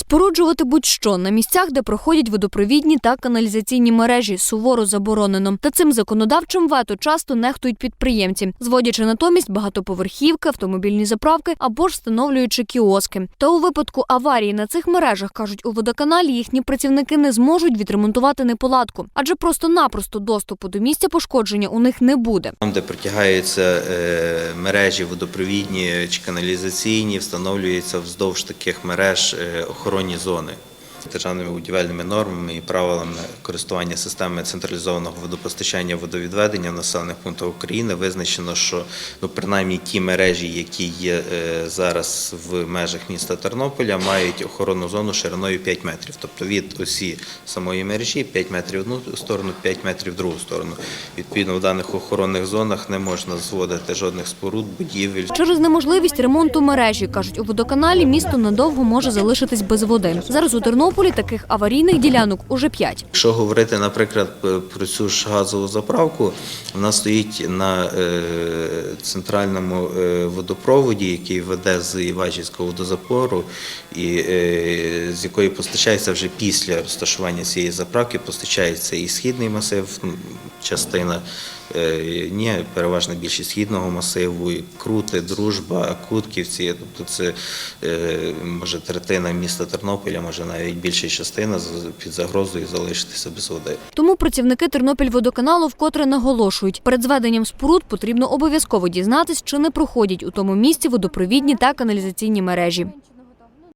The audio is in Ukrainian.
Споруджувати будь-що на місцях, де проходять водопровідні та каналізаційні мережі, суворо заборонено. Та цим законодавчим вето часто нехтують підприємці, зводячи натомість багатоповерхівки, автомобільні заправки або ж встановлюючи кіоски. Та у випадку аварії на цих мережах кажуть у водоканалі, їхні працівники не зможуть відремонтувати неполадку, адже просто-напросто доступу до місця пошкодження у них не буде. Там, де протягаються е, мережі водопровідні чи каналізаційні, встановлюються вздовж таких мереж е, охоронні зони. Державними будівельними нормами і правилами користування системи централізованого водопостачання водовідведення в населених пунктах України визначено, що ну принаймні ті мережі, які є е, зараз в межах міста Тернополя, мають охоронну зону шириною 5 метрів. Тобто від осі самої мережі 5 метрів в одну сторону, 5 метрів в другу сторону. Відповідно, в даних охоронних зонах не можна зводити жодних споруд, будівель. Через неможливість ремонту мережі, кажуть у водоканалі, місто надовго може залишитись без води. Зараз у Тернополі таких аварійних ділянок уже п'ять. Якщо говорити, наприклад, про цю ж газову заправку, вона стоїть на е, центральному е, водопроводі, який веде з Іважівського водозапору, і е, з якої постачається вже після розташування цієї заправки, постачається і східний масив, частина. е, Ні, переважна більшість східного масиву, і Крути, Дружба, Кутківці. Тобто це е, може третина міста Тернополя, може навіть більша частина під загрозою залишитися без води. Тому працівники Тернопільводоканалу вкотре наголошують, перед зведенням споруд потрібно обов'язково дізнатись, чи не проходять у тому місці водопровідні та каналізаційні мережі.